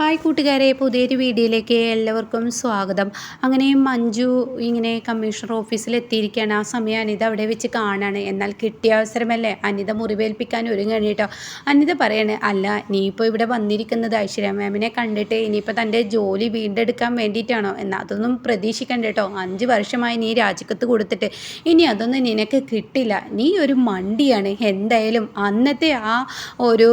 Hi കൂട്ടുകാരെ പുതിയൊരു വീഡിയോയിലേക്ക് എല്ലാവർക്കും സ്വാഗതം. അങ്ങനെ മഞ്ജു ഇങ്ങനെ കമ്മീഷണർ ഓഫീസിൽ എത്തിയിരിക്കുകയാണ് ആ സമയം അനിത അവിടെ വെച്ച് കാണാണ്. എന്നാൽ കിട്ടിയ അവസരമല്ലേ? അനിത മുറിവേൽപ്പിക്കാൻ ഒരുങ്ങണം കേട്ടോ. അനിത പറയാണ് അല്ല നീ ഇപ്പോൾ ഇവിടെ വന്നിരിക്കുന്നത് ഐശ്വര്യ മാമിനെ കണ്ടിട്ട് ഇനിയിപ്പോൾ തന്റെ ജോലി വീണ്ടെടുക്കാൻ വേണ്ടിയിട്ടാണോ? എന്നാൽ അതൊന്നും പ്രതീക്ഷിക്കണ്ട കേട്ടോ. അഞ്ച് വർഷമായി നീ രാജിക്കത്ത് കൊടുത്തിട്ട്. ഇനി അതൊന്നും നിനക്ക് കിട്ടില്ല. നീ ഒരു മണ്ടിയാണ്. എന്തായാലും അന്നത്തെ ആ ഒരു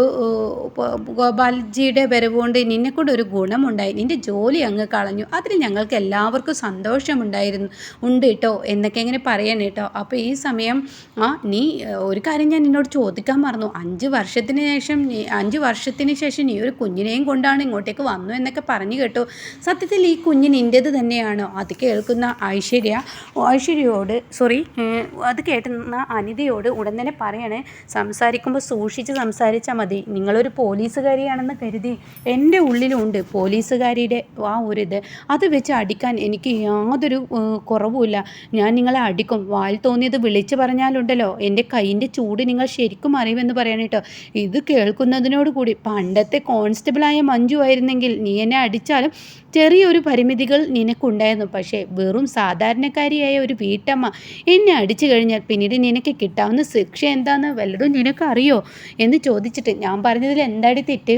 ഗോപാൽജിയുടെ വരവുകൊണ്ട് നിന്നെക്കൊണ്ട് ഒരു ഗുണമുണ്ടായി. നിന്റെ ജോലി അങ്ങ് കളഞ്ഞു. അതിൽ ഞങ്ങൾക്ക് എല്ലാവർക്കും സന്തോഷമുണ്ടായിരുന്നു. ഉണ്ട് കേട്ടോ എന്നൊക്കെ ഇങ്ങനെ പറയാൻ കേട്ടോ. അപ്പോൾ ഈ സമയം ആ നീ ഒരു കാര്യം ഞാൻ നിന്നോട് ചോദിക്കാൻ മറന്നു. അഞ്ച് വർഷത്തിന് ശേഷം അഞ്ച് വർഷത്തിന് ശേഷം നീ ഒരു കുഞ്ഞിനെയും കൊണ്ടാണ് ഇങ്ങോട്ടേക്ക് വന്നു എന്നൊക്കെ പറഞ്ഞു കേട്ടു. സത്യത്തിൽ ഈ കുഞ്ഞ് നിന്റേത് തന്നെയാണോ. അത് കേൾക്കുന്ന ഐശ്വര്യ ഐശ്വര്യയോട് സോറി അത് കേട്ടുന്ന അനിതയോട് ഉടൻ തന്നെ പറയണേ. സംസാരിക്കുമ്പോൾ സൂക്ഷിച്ച് സംസാരിച്ചാൽ മതി. നിങ്ങളൊരു പോലീസുകാരിയാണെന്ന് കരുതി. എന്റെ ഉള്ളിലുണ്ട് പോലീസുകാരിയുടെ ആ ഒരു ഇത്. അത് വെച്ച് അടിക്കാൻ എനിക്ക് യാതൊരു കുറവുമില്ല. ഞാൻ നിങ്ങളെ അടിക്കും. വാൽ തോന്നിയത് വിളിച്ച് പറഞ്ഞാലുണ്ടല്ലോ. എന്റെ കൈയിന്റെ ചൂട് നിങ്ങൾ ശരിക്കും അറിയുമെന്ന് പറയണം കേട്ടോ. ഇത് കേൾക്കുന്നതിനോട് കൂടി പണ്ടത്തെ കോൺസ്റ്റബിളായ മഞ്ജു ആയിരുന്നെങ്കിൽ നീ എന്നെ അടിച്ചാലും ചെറിയൊരു പരിമിതികൾ നിനക്കുണ്ടായിരുന്നു. പക്ഷേ വെറും സാധാരണക്കാരിയായ ഒരു വീട്ടമ്മ എന്നെ അടിച്ചു കഴിഞ്ഞാൽ പിന്നീട് നിനക്ക് കിട്ടാവുന്ന ശിക്ഷ എന്താണെന്ന് വല്ലതും നിനക്കറിയോ? എന്ന് ചോദിച്ചിട്ട് ഞാൻ പറഞ്ഞതിൽ എന്താടി തെറ്റ്?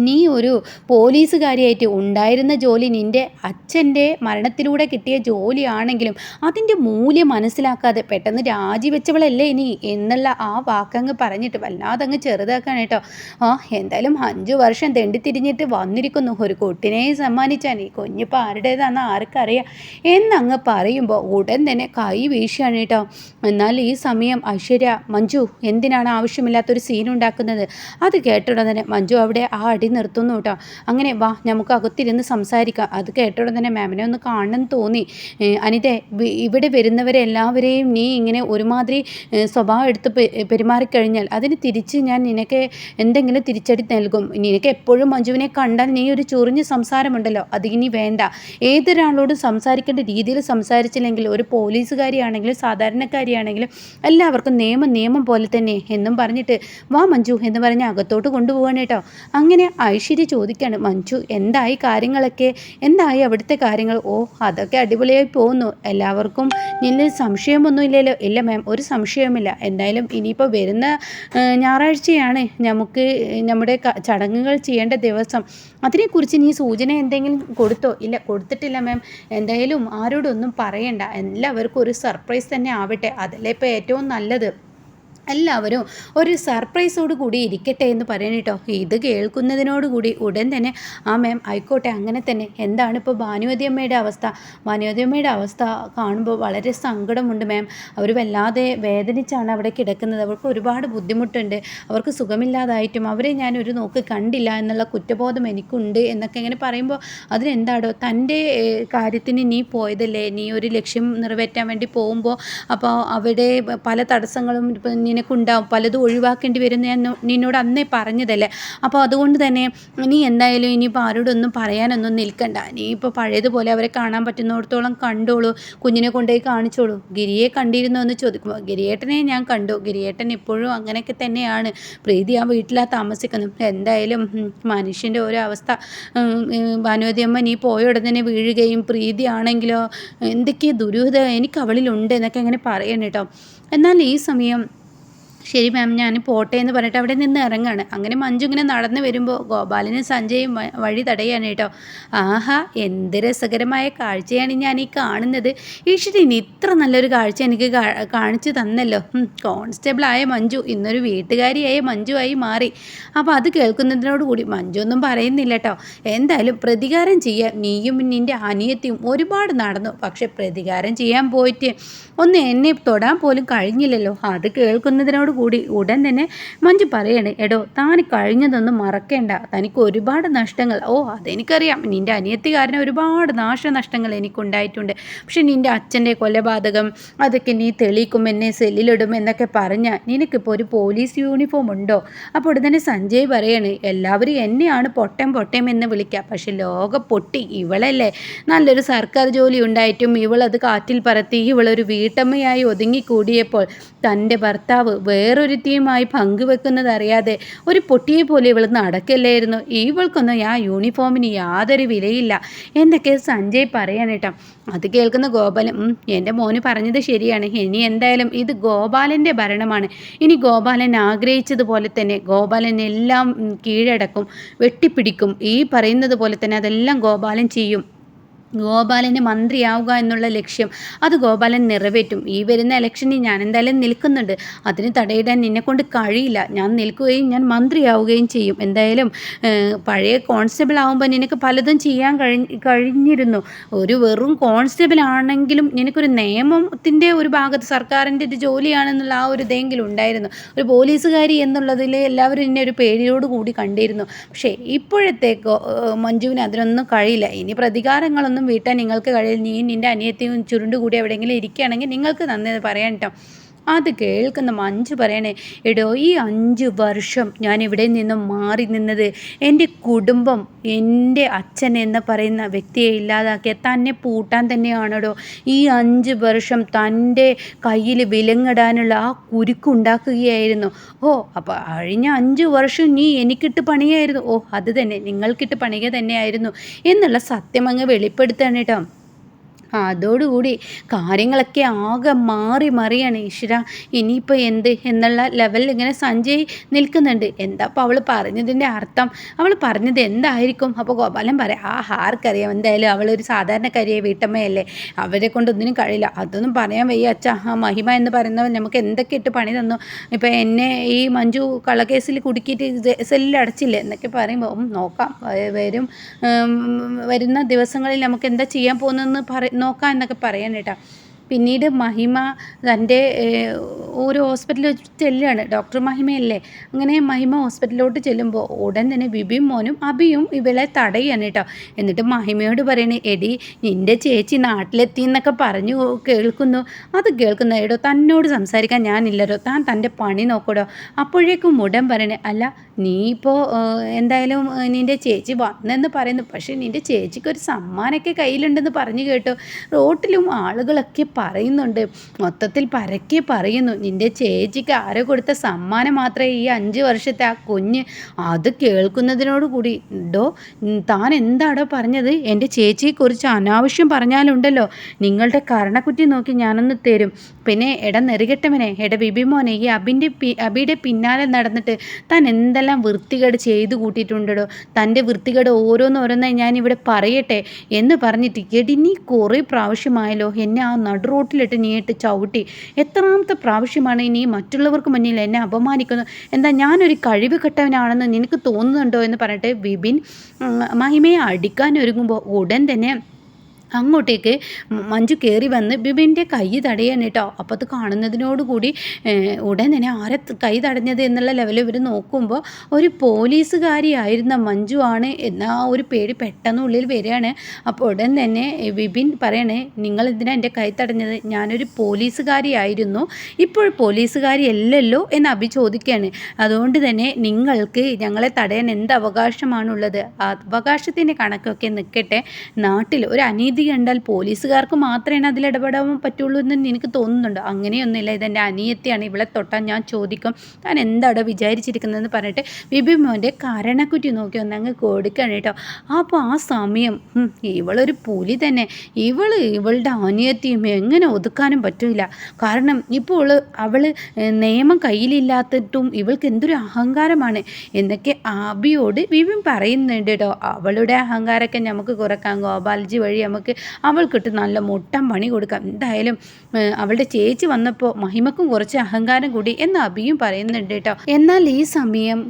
നീ ഒരു പോലീസുകാരിയായിട്ട് ഉണ്ടായിരുന്ന ജോലി നിന്റെ അച്ഛന്റെ മരണത്തിലൂടെ കിട്ടിയ ജോലിയാണെങ്കിലും അതിന്റെ മൂല്യം മനസ്സിലാക്കാതെ പെട്ടെന്ന് രാജിവെച്ചവളല്ലേ ഇനി എന്നുള്ള ആ വാക്കങ്ങ് പറഞ്ഞിട്ട് വല്ലാതെ അങ്ങ് ചെറുതാക്കാൻ കേട്ടോ. ആ എന്തായാലും അഞ്ച് വർഷം തെണ്ടിത്തിരിഞ്ഞിട്ട് വന്നിരിക്കുന്നു. ഒരു കുട്ടിനെ സമ്മാനിച്ചാൽ ഈ കുഞ്ഞിപ്പോൾ ആരുടേതാണെന്ന് ആർക്കറിയാം. എന്നങ്ങ് പറയുമ്പോൾ ഉടൻ തന്നെ കൈ വീശിയാണ് കേട്ടോ. എന്നാൽ ഈ സമയം ഐശ്വര്യ മഞ്ജു എന്തിനാണ് ആവശ്യമില്ലാത്തൊരു സീൻ ഉണ്ടാക്കുന്നത്? അത് കേട്ടുടൻ തന്നെ മഞ്ജു അവിടെ ആ അടി നിർത്തുന്നു കേട്ടോ. അങ്ങനെ വാ നമുക്ക് അകത്തിരുന്ന് സംസാരിക്കാം. അത് കേട്ടോടെ തന്നെ മാമിനെ ഒന്ന് കാണണം തോന്നി. അനിത ഇവിടെ വരുന്നവരെ എല്ലാവരെയും നീ ഇങ്ങനെ ഒരുമാതിരി സ്വഭാവം എടുത്ത് പെരുമാറിക്കഴിഞ്ഞാൽ അതിന് തിരിച്ച് ഞാൻ നിനക്ക് എന്തെങ്കിലും തിരിച്ചടി നൽകും. നിനക്ക് എപ്പോഴും മഞ്ജുവിനെ കണ്ടാൽ നീ ഒരു ചൊറിഞ്ഞ സംസാരമുണ്ടല്ലോ. അത് ഇനി വേണ്ട. ഏതൊരാളോടും സംസാരിക്കേണ്ട രീതിയിൽ സംസാരിച്ചില്ലെങ്കിൽ ഒരു പോലീസുകാരിയാണെങ്കിലും സാധാരണക്കാരിയാണെങ്കിലും എല്ലാവർക്കും നിയമം നിയമം പോലെ തന്നെ എന്നും പറഞ്ഞിട്ട് വാ മഞ്ജു എന്ന് പറഞ്ഞ് അകത്തോട്ട് കൊണ്ടുപോകണേട്ടോ അങ്ങനെ ഐശ്വര്യ ചോദിക്കാണ് മഞ്ജു എന്തായി കാര്യങ്ങളൊക്കെ? എന്തായി അവിടുത്തെ കാര്യങ്ങൾ? ഓ അതൊക്കെ അടിപൊളിയായി പോകുന്നു. എല്ലാവർക്കും നിന്നിൽ സംശയമൊന്നുമില്ലല്ലോ. ഇല്ല മാം ഒരു സംശയവുമില്ല. എന്തായാലും ഇനിയിപ്പോൾ വരുന്ന ഞായറാഴ്ചയാണ് നമുക്ക് നമ്മുടെ ചടങ്ങുകൾ ചെയ്യേണ്ട ദിവസം. അതിനെക്കുറിച്ച് നീ സൂചന എന്തെങ്കിലും കൊടുത്തോ? ഇല്ല കൊടുത്തിട്ടില്ല മാം. എന്തായാലും ആരോടൊന്നും പറയണ്ട. എല്ലാവർക്കും ഒരു സർപ്രൈസ് തന്നെ ആവട്ടെ. അതല്ലേ ഇപ്പോൾ ഏറ്റവും നല്ലത്. എല്ലാവരും ഒരു സർപ്രൈസോട് കൂടി ഇരിക്കട്ടെ എന്ന് പറയണം കേട്ടോ ഇത് കേൾക്കുന്നതിനോട് കൂടി ഉടൻ തന്നെ ആ മാം ആയിക്കോട്ടെ അങ്ങനെ തന്നെ. എന്താണ് ഇപ്പോൾ ഭാനുവതി അമ്മയുടെ അവസ്ഥ? ഭാനുവതി അമ്മയുടെ അവസ്ഥ കാണുമ്പോൾ വളരെ സങ്കടമുണ്ട് മാം അവർ വല്ലാതെ വേദനിച്ചാണ് അവിടെ കിടക്കുന്നത്. അവർക്ക് ഒരുപാട് ബുദ്ധിമുട്ടുണ്ട്. അവർക്ക് സുഖമില്ലാതായിട്ടും അവരെ ഞാൻ ഒരു നോക്ക് കണ്ടില്ല എന്നുള്ള കുറ്റബോധം എനിക്കുണ്ട് എന്നൊക്കെ ഇങ്ങനെ പറയുമ്പോൾ അതിനെന്താടോ? തന്റെ കാര്യത്തിന് നീ പോയതല്ലേ? നീ ഒരു ലക്ഷ്യം നിറവേറ്റാൻ വേണ്ടി പോകുമ്പോൾ അപ്പോൾ അവിടെ പല തടസ്സങ്ങളും ഇപ്പം നിനക്കുണ്ടാവും. പലതും ഒഴിവാക്കേണ്ടി വരും ഞാൻ നിന്നോട് അന്നേ പറഞ്ഞതല്ലേ? അപ്പോൾ അതുകൊണ്ട് തന്നെ നീ എന്തായാലും ഇനിയിപ്പോൾ ആരോടൊന്നും പറയാനൊന്നും നിൽക്കണ്ട. നീ ഇപ്പോൾ പഴയതുപോലെ അവരെ കാണാൻ പറ്റുന്നിടത്തോളം കണ്ടോളൂ. കുഞ്ഞിനെ കൊണ്ടുപോയി കാണിച്ചോളൂ. ഗിരിയെ കണ്ടിരുന്നു എന്ന് ചോദിക്കുമ്പോൾ ഗിരിയേട്ടനെ ഞാൻ കണ്ടു. ഗിരിയേട്ടൻ ഇപ്പോഴും അങ്ങനെയൊക്കെ തന്നെയാണ്. പ്രീതി ആ വീട്ടിലാണ് താമസിക്കുന്നത്. എന്തായാലും മനുഷ്യന്റെ ഓരോ അവസ്ഥ ഭാനുവതിയമ്മ നീ പോയ ഉടനെ വീഴുകയും പ്രീതി ആണെങ്കിലോ? എന്തൊക്കെ ദുരൂഹത എനിക്ക് അവളിലുണ്ട് എന്നൊക്കെ അങ്ങനെ പറയണം കേട്ടോ. എന്നാൽ ഈ സമയം ശരി മാം ഞാൻ പോട്ടെ എന്ന് പറഞ്ഞിട്ട് അവിടെ നിന്ന് ഇറങ്ങാണ്. അങ്ങനെ മഞ്ജു ഇങ്ങനെ നടന്നു വരുമ്പോൾ ഗോപാലനും സഞ്ജയും വഴി തടയാണ് കേട്ടോ. ആഹാ എന്ത് രസകരമായ കാഴ്ചയാണ് ഞാൻ ഈ കാണുന്നത്. ഈശ്വരൻ ഇത്ര നല്ലൊരു കാഴ്ച എനിക്ക് കാണിച്ചു തന്നല്ലോ. കോൺസ്റ്റബിളായ മഞ്ജു ഇന്നൊരു വീട്ടുകാരിയായ മഞ്ജുവായി മാറി. അപ്പോൾ അത് കേൾക്കുന്നതിനോട് കൂടി മഞ്ജു ഒന്നും പറയുന്നില്ല കേട്ടോ. എന്തായാലും പ്രതികാരം ചെയ്യാൻ നീയും നിന്റെ അനിയത്തിയും ഒരുപാട് നടന്നു. പക്ഷെ പ്രതികാരം ചെയ്യാൻ പോയിട്ട് ഒന്ന് എന്നെ തൊടാൻ പോലും കഴിഞ്ഞില്ലല്ലോ. അത് കേൾക്കുന്നതിനോട് കൂടി ഉടൻ തന്നെ മഞ്ജു പറയാണ് എടോ താൻ കഴിഞ്ഞതൊന്നും മറക്കേണ്ട. തനിക്ക് ഒരുപാട് നഷ്ടങ്ങൾ. ഓ അതെനിക്കറിയാം. നിന്റെ അനിയത്തി കാരണം ഒരുപാട് നാശനഷ്ടങ്ങൾ എനിക്കുണ്ടായിട്ടുണ്ട്. പക്ഷെ നിന്റെ അച്ഛന്റെ കൊലപാതകം അതൊക്കെ നീ തെളിയിക്കും എന്നെ സെല്ലിലിടും എന്നൊക്കെ പറഞ്ഞ നിനക്കിപ്പോൾ ഒരു പോലീസ് യൂണിഫോം ഉണ്ടോ? അപ്പോൾ തന്നെ സഞ്ജയ് പറയാണ് എല്ലാവരും എന്നെയാണ് പൊട്ടം പൊട്ടം എന്ന് വിളിക്കുക പക്ഷെ ലോക പൊട്ടി. ഇവളല്ലേ? നല്ലൊരു സർക്കാർ ജോലി ഉണ്ടായിട്ടും ഇവളത് കാറ്റിൽ പറത്തി ഇവളൊരു വീട്ടമ്മയായി ഒതുങ്ങിക്കൂടിയപ്പോൾ തന്റെ ഭർത്താവ് വേറെ വേറൊരുത്തിയുമായി പങ്കുവെക്കുന്നത് അറിയാതെ ഒരു പൊട്ടിയെ പോലെ ഇവൾ നടക്കല്ലായിരുന്നു. ഇവൾക്കൊന്നും ആ യൂണിഫോമിന് യാതൊരു വിലയില്ല. എന്നൊക്കെ സഞ്ജയ് പറയാനേട്ടാ അത് കേൾക്കുന്ന ഗോപാലൻ എന്റെ മോന് പറഞ്ഞത് ശരിയാണ്. ഇനി എന്തായാലും ഇത് ഗോപാലന്റെ ഭരണമാണ്. ഇനി ഗോപാലൻ ആഗ്രഹിച്ചതുപോലെ തന്നെ ഗോപാലൻ എല്ലാം കീഴടക്കും വെട്ടിപ്പിടിക്കും. ഈ പറയുന്നത് പോലെ തന്നെ അതെല്ലാം ഗോപാലൻ ചെയ്യും. ഗോപാലന് മന്ത്രിയാവുക എന്നുള്ള ലക്ഷ്യം അത് ഗോപാലൻ നിറവേറ്റും. ഈ വരുന്ന ഇലക്ഷനിൽ ഞാൻ എന്തായാലും നിൽക്കുന്നുണ്ട്. അതിന് തടയിടാൻ നിന്നെക്കൊണ്ട് കഴിയില്ല. ഞാൻ നിൽക്കുകയും ഞാൻ മന്ത്രിയാവുകയും ചെയ്യും. എന്തായാലും പഴയ കോൺസ്റ്റബിൾ ആവുമ്പോൾ നിനക്ക് പലതും ചെയ്യാൻ കഴിഞ്ഞ് കഴിഞ്ഞിരുന്നു. ഒരു വെറും കോൺസ്റ്റബിൾ ആണെങ്കിലും നിനക്കൊരു നിയമത്തിന്റെ ഒരു ഭാഗത്ത് സർക്കാരിന്റെ ഒരു ജോലിയാണെന്നുള്ള ആ ഒരു ഇതെങ്കിലും ഉണ്ടായിരുന്നു. ഒരു പോലീസുകാരി എന്നുള്ളതിൽ എല്ലാവരും എന്നെ ഒരു പേടിയോട് കൂടി കണ്ടിരുന്നു. പക്ഷേ ഇപ്പോഴത്തെ മഞ്ജുവിന് അതിനൊന്നും കഴിയില്ല. ഇനി പ്രതികാരങ്ങളൊന്നും വീട്ടാൻ നിങ്ങൾക്ക് കഴിയില്ല. നീ നിന്റെ അനിയത്തിയും ചുരുണ്ടുകൂടി എവിടെയെങ്കിലും ഇരിക്കുകയാണെങ്കിൽ നിങ്ങൾക്ക് നന്ദി പറയാൻ കേട്ടോ അത് കേൾക്കുന്ന മഞ്ജു പറയണേ എടോ ഈ അഞ്ച് വർഷം ഞാൻ ഇവിടെ നിന്നും മാറി നിന്നത് എന്റെ കുടുംബം എന്റെ അച്ഛൻ എന്ന് പറയുന്ന വ്യക്തിയെ ഇല്ലാതാക്കിയ തന്നെ പൂട്ടാൻ തന്നെയാണോ ഈ അഞ്ച് വർഷം തന്റെ കയ്യിൽ വിലങ്ങിടാനുള്ള ആ കുരുക്കുണ്ടാക്കുകയായിരുന്നു ഓ അപ്പോൾ കഴിഞ്ഞ അഞ്ച് വർഷം നീ എനിക്കിട്ട് പണിയായിരുന്നു. ഓ അത് തന്നെ നിങ്ങൾക്കിട്ട് പണിക തന്നെയായിരുന്നു എന്നുള്ള സത്യം അങ്ങ് വെളിപ്പെടുത്താണ് കേട്ടോ അതോടുകൂടി കാര്യങ്ങളൊക്കെ ആകെ മാറി മറിയാണ് ഈശ്വര. ഇനിയിപ്പോൾ എന്ത് എന്നുള്ള ലെവലിൽ ഇങ്ങനെ സഞ്ജയ് നിൽക്കുന്നുണ്ട്. എന്താ അപ്പോൾ അവൾ പറഞ്ഞതിന്റെ അർത്ഥം? അവൾ പറഞ്ഞത് എന്തായിരിക്കും? അപ്പോൾ ഗോപാലൻ പറയാം ആ ആർക്കറിയാം. എന്തായാലും അവളൊരു സാധാരണക്കാരിയെ വീട്ടമ്മയല്ലേ. അവരെ കൊണ്ടൊന്നിനും കഴിയില്ല. അതൊന്നും പറയാൻ വയ്യ അച്ഛ. ആ മഹിമ എന്ന് പറയുന്നവൻ നമുക്ക് എന്തൊക്കെ ഇട്ട് പണി തന്നു? ഇപ്പോൾ എന്നെ ഈ മഞ്ജു കള്ളക്കേസിൽ കുടുക്കിയിട്ട് സെല്ലിൽ അടച്ചില്ലേ? എന്നൊക്കെ പറയുമ്പോൾ നോക്കാം. വരും. വരുന്ന ദിവസങ്ങളിൽ നമുക്ക് എന്താ ചെയ്യാൻ പോകുന്നതെന്ന് പറ നോക്കാം എന്നൊക്കെ പറയാൻ കേട്ടോ. പിന്നീട് മഹിമ തന്റെ ഒരു ഹോസ്പിറ്റലിൽ വെച്ച് ചെല്ലുകയാണ്. ഡോക്ടർ മഹിമയല്ലേ? അങ്ങനെ മഹിമ ഹോസ്പിറ്റലിലോട്ട് ചെല്ലുമ്പോൾ ഉടൻ തന്നെ ബിബിയും മോനും അബിയും ഇവളെ തടയാണ് കേട്ടോ. എന്നിട്ട് മഹിമയോട് പറയണേ എടി നിന്റെ ചേച്ചി നാട്ടിലെത്തി എന്നൊക്കെ പറഞ്ഞു കേൾക്കുന്നു. അത് കേൾക്കുന്നു. എടോ തന്നോട് സംസാരിക്കാൻ ഞാനില്ലല്ലോ. താൻ തന്റെ പണി നോക്കടോ? അപ്പോഴേക്കും ഉടൻ പറയണേ അല്ല നീ ഇപ്പോൾ എന്തായാലും നിന്റെ ചേച്ചി വന്നെന്ന് പറയുന്നു. പക്ഷേ നിന്റെ ചേച്ചിക്ക് ഒരു സമ്മാനമൊക്കെ കയ്യിലുണ്ടെന്ന് പറഞ്ഞു കേട്ടോ. റോട്ടിലും ആളുകളൊക്കെ പറയുന്നുണ്ട്. മൊത്തത്തിൽ പരക്കെ പറയുന്നു. നിന്റെ ചേച്ചിക്ക് ആരോ കൊടുത്ത സമ്മാനം മാത്രമേ ഈ അഞ്ച് വർഷത്തെ ആ കുഞ്ഞ് അത് കേൾക്കുന്നതിനോട് കൂടി? ഡോ താൻ എന്താടോ പറഞ്ഞത്? എന്റെ ചേച്ചിയെക്കുറിച്ച് അനാവശ്യം പറഞ്ഞാലുണ്ടല്ലോ. നിങ്ങളുടെ കരണക്കുറ്റി നോക്കി ഞാനൊന്ന് തരും. പിന്നെ എട നെറികെട്ടവനെ എട ബിബിമോനെ ഈ അബിന്റെ അബിയുടെ പിന്നാലെ നടന്നിട്ട് താൻ എന്തെല്ലാം വൃത്തികേട് ചെയ്തു കൂട്ടിയിട്ടുണ്ടോ തന്റെ വൃത്തികേട് ഓരോന്നോരോന്നായി ഞാനിവിടെ പറയട്ടെ? എന്ന് പറഞ്ഞിട്ട് എടി നീ കുറേ പ്രാവശ്യമായല്ലോ എന്നെ ആ റോട്ടിലിട്ട് നീട്ട് ചവിട്ടി. എത്രാമത്തെ പ്രാവശ്യമാണ് ഇനി മറ്റുള്ളവർക്ക് മുന്നിൽ എന്നെ അപമാനിക്കുന്നത്? എന്താ ഞാനൊരു കഴിവ് കെട്ടവനാണെന്ന് നിനക്ക് തോന്നുന്നുണ്ടോ എന്ന് പറഞ്ഞിട്ട് വിപിൻ മഹിമയെ അടിക്കാൻ ഒരുങ്ങുമ്പോൾ ഉടൻ തന്നെ അങ്ങോട്ടേക്ക് മഞ്ജു കയറി വന്ന് ബിബിന്റെ കൈ തടയാണ് കേട്ടോ. അപ്പോൾ അത് കാണുന്നതിനോടുകൂടി ഉടൻ തന്നെ ആരെ കൈ തടഞ്ഞത് എന്നുള്ള ലെവലിൽ ഇവർ നോക്കുമ്പോൾ ഒരു പോലീസുകാരിയായിരുന്ന മഞ്ജു ആണ് എന്ന ആ ഒരു പേടി പെട്ടെന്ന് ഉള്ളിൽ വരികയാണ്. അപ്പോൾ ഉടൻ തന്നെ ബിബിൻ പറയണേ നിങ്ങൾ എന്തിനാണ് എന്റെ കൈ തടഞ്ഞത്? ഞാനൊരു പോലീസുകാരിയായിരുന്നു. ഇപ്പോൾ പോലീസുകാരി അല്ലല്ലോ എന്ന് അഭി ചോദിക്കുകയാണ്. അതുകൊണ്ട് തന്നെ നിങ്ങൾക്ക് ഞങ്ങളെ തടയാൻ എന്ത് അവകാശമാണുള്ളത്? അവകാശത്തിന്റെ കണക്കൊക്കെ നിൽക്കട്ടെ. നാട്ടിൽ ഒരു അനീതി കണ്ടാൽ പോലീസുകാർക്ക് മാത്രമേ അതിൽ ഇടപെടാൻ പറ്റുള്ളൂ എന്ന് എനിക്ക് തോന്നുന്നുണ്ട്. അങ്ങനെയൊന്നുമില്ല. ഇതെന്റെ അനിയത്തിയാണ്. ഇവളെ തൊട്ടാൽ ഞാൻ ചോദിക്കും താൻ എന്താടോ വിചാരിച്ചിരിക്കുന്നതെന്ന് പറഞ്ഞിട്ട് ബിബി മോന്റെ കരണക്കുറ്റി നോക്കി ഒന്നങ്ങ് കൊടുക്കണം കേട്ടോ. അപ്പോൾ ആ സമയം ഇവളൊരു പുലി തന്നെ. ഇവൾ ഇവളുടെ അനിയത്തിയും എങ്ങനെ ഒതുക്കാനും പറ്റില്ല കാരണം ഇപ്പോൾ അവൾ നിയമം കയ്യിലില്ലാത്തിട്ടും ഇവൾക്ക് എന്തൊരു അഹങ്കാരമാണ്. എന്നൊക്കെ ആബിയോട് ബിബിൻ പറയുന്നുണ്ട് കേട്ടോ. അവളുടെ അഹങ്കാരമൊക്കെ നമുക്ക് കുറയ്ക്കാൻ ഗോപാൽജി വഴി നമുക്ക് അവൾക്കിട്ട് നല്ല മുട്ടം പണി കൊടുക്കാം. എന്തായാലും അവളുടെ ചേച്ചി വന്നപ്പോൾ മഹിമക്കും കുറച്ച് അഹങ്കാരം കൂടി എന്ന് അബിയും പറയുന്നുണ്ട് കേട്ടോ. എന്നാൽ ഈ സമയം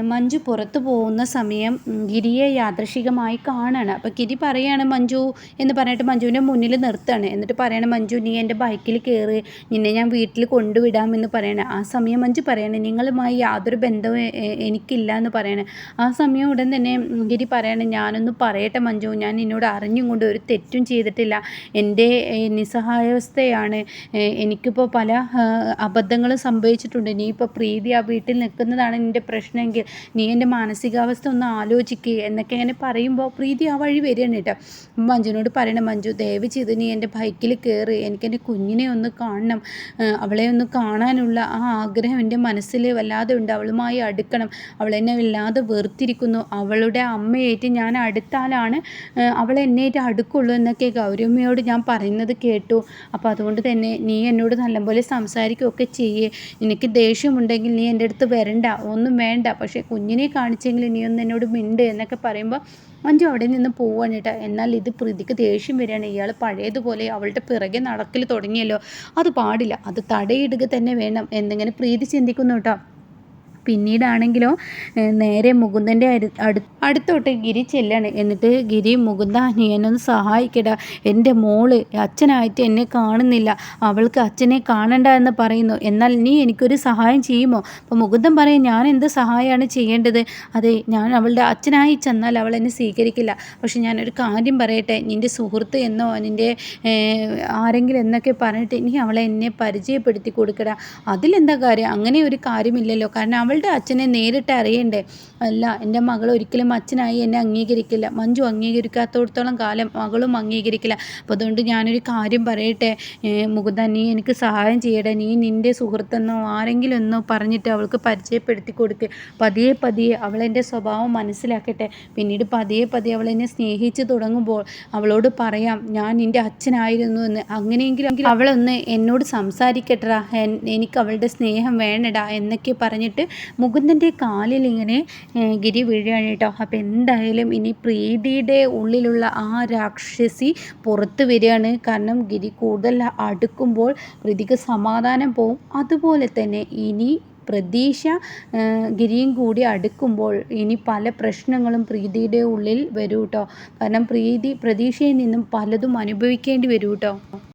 മഞ്ജു പുറത്തു പോകുന്ന സമയം ഗിരിയെ യാദൃശികമായി കാണാണ്. അപ്പോൾ ഗിരി പറയാണ് മഞ്ജു എന്ന് പറഞ്ഞിട്ട് മഞ്ജുവിന്റെ മുന്നിൽ നിർത്തുകയാണ്. എന്നിട്ട് പറയണം മഞ്ജു നീ എന്റെ ബൈക്കിൽ കയറി നിന്നെ ഞാൻ വീട്ടിൽ കൊണ്ടുവിടാം എന്ന് പറയണേ. ആ സമയം മഞ്ജു പറയണേ നിങ്ങളുമായി യാതൊരു ബന്ധവും എനിക്കില്ല എന്ന് പറയണേ. ആ സമയം ഉടൻ തന്നെ ഗിരി പറയണേ ഞാനൊന്ന് പറയട്ടെ മഞ്ജു. ഞാൻ നിന്നോട് അറിഞ്ഞും കൊണ്ട് ഒരു തെറ്റും ചെയ്തിട്ടില്ല. എന്റെ നിസ്സഹായാവസ്ഥയാണ്. എനിക്കിപ്പോൾ പല അബദ്ധങ്ങളും സംഭവിച്ചിട്ടുണ്ട്. നീ ഇപ്പോൾ പ്രീതി ആ വീട്ടിൽ നിൽക്കുന്നതാണ് എന്റെ പ്രശ്നമെങ്കിൽ നീ എന്റെ മാനസികാവസ്ഥ ഒന്ന് ആലോചിക്കുക എന്നൊക്കെ ഇങ്ങനെ പറയുമ്പോൾ പ്രീതി ആ വഴി വരികയാണ് കേട്ടോ. മഞ്ജുവിനോട് പറയണം മഞ്ജു ദയവ് ചെയ്ത് നീ എന്റെ ബൈക്കിൽ കയറി. എനിക്ക് എന്റെ കുഞ്ഞിനെ ഒന്ന് കാണണം. അവളെ ഒന്ന് കാണാനുള്ള ആ ആഗ്രഹം എന്റെ മനസ്സിൽ വല്ലാതെ ഉണ്ട്. അവളുമായി അടുക്കണം. അവളെന്നെ വല്ലാതെ വെറുത്തിരിക്കുന്നു. അവളുടെ അമ്മയേറ്റ് ഞാൻ അടുത്താലാണ് അവൾ എന്നേറ്റ് അടുക്കുള്ളൂ എന്നൊക്കെ ഗൗരമ്മയോട് ഞാൻ പറയുന്നത് കേട്ടു. അപ്പോൾ അതുകൊണ്ട് തന്നെ നീ എന്നോട് നല്ലപോലെ സംസാരിക്കുകയൊക്കെ ചെയ്യേ. നിനക്ക് ദേഷ്യമുണ്ടെങ്കിൽ നീ എന്റെ അടുത്ത് വരണ്ട. ഒന്നും വേണ്ട. പക്ഷേ കുഞ്ഞിനെ കാണിച്ചെങ്കിൽ ഇനിയൊന്ന് എന്നോട് മിണ്ട് എന്നൊക്കെ പറയുമ്പോൾ മഞ്ജു അവിടെ നിന്ന് പോവാണ് കേട്ടോ എന്നാൽ ഇത് പ്രീതിക്ക് ദേഷ്യം വരികയാണ്. ഇയാൾ പഴയതുപോലെ അവളുടെ പിറകെ നടക്കൽ തുടങ്ങിയല്ലോ. അത് പാടില്ല. അത് തടയിടുക തന്നെ വേണം. എന്നിങ്ങനെ പ്രീതി ചിന്തിക്കുന്നു കേട്ടോ പിന്നീടാണെങ്കിലോ നേരെ മുകുന്ദന്റെ അടു അടുത്തോട്ട് ഗിരി ചെല്ലാണ്. എന്നിട്ട് ഗിരി മുകുന്ദ നീ സഹായിക്കടാ. എന്റെ മോൾ അച്ഛനായിട്ട് എന്നെ കാണുന്നില്ല. അവൾക്ക് അച്ഛനെ കാണണ്ട എന്ന് പറയുന്നു. എന്നാൽ നീ എനിക്കൊരു സഹായം ചെയ്യുമോ? അപ്പോൾ മുകുന്ദൻ പറയും ഞാൻ എന്ത് സഹായമാണ് ചെയ്യേണ്ടത്? അതെ ഞാൻ അവളുടെ അച്ഛനായി ചെന്നാൽ അവൾ എന്നെ സ്വീകരിക്കില്ല. പക്ഷെ ഞാനൊരു കാര്യം പറയട്ടെ. നിന്റെ സുഹൃത്ത് എന്നോ നിന്റെ ആരെങ്കിലും എന്നൊക്കെ പറഞ്ഞിട്ട് നീ അവളെ എന്നെ പരിചയപ്പെടുത്തി കൊടുക്കടാ. അതിലെന്താ കാര്യം? അങ്ങനെ ഒരു കാര്യമില്ലല്ലോ. കാരണം അവൾ അവളുടെ അച്ഛനെ നേരിട്ട് അറിയണ്ടേ? അല്ല എന്റെ മകൾ ഒരിക്കലും അച്ഛനായി എന്നെ അംഗീകരിക്കില്ല. മഞ്ജു അംഗീകരിക്കാത്തടത്തോളം കാലം മകളും അംഗീകരിക്കില്ല. അപ്പോൾ അതുകൊണ്ട് ഞാനൊരു കാര്യം പറയട്ടെ? മുകുന്ദ നീ എനിക്ക് സഹായം ചെയ്യട്ടെ നീ നിന്റെ സുഹൃത്തെന്നോ ആരെങ്കിലും എന്നോ പറഞ്ഞിട്ട് അവൾക്ക് പരിചയപ്പെടുത്തി കൊടുക്ക്. പതിയെ പതിയെ അവളെന്റെ സ്വഭാവം മനസ്സിലാക്കട്ടെ. പിന്നീട് പതിയെ പതിയെ അവളെന്നെ സ്നേഹിച്ച് തുടങ്ങുമ്പോൾ അവളോട് പറയാം ഞാൻ നിന്റെ അച്ഛനായിരുന്നു എന്ന്. അങ്ങനെയെങ്കിലും അവളൊന്ന് എന്നോട് സംസാരിക്കട്ടാ എനിക്ക് അവളുടെ സ്നേഹം വേണടാ എന്നൊക്കെ പറഞ്ഞിട്ട് മുകുന്ദന്റെ കാലിൽ ഇങ്ങനെ ഗിരി വീഴുകയാണ് കേട്ടോ. അപ്പോൾ എന്തായാലും ഇനി പ്രീതിയുടെ ഉള്ളിലുള്ള ആ രാക്ഷസി പുറത്ത് വരികയാണ്. കാരണം ഗിരി കൂടുതൽ അടുക്കുമ്പോൾ പ്രീതിക്ക് സമാധാനം പോവും. അതുപോലെ തന്നെ ഇനി പ്രതീക്ഷ ഗിരിയും കൂടി അടുക്കുമ്പോൾ ഇനി പല പ്രശ്നങ്ങളും പ്രീതിയുടെ ഉള്ളിൽ വരും കേട്ടോ. കാരണം പ്രീതി പ്രതീക്ഷയിൽ നിന്നും പലതും അനുഭവിക്കേണ്ടി വരും കേട്ടോ.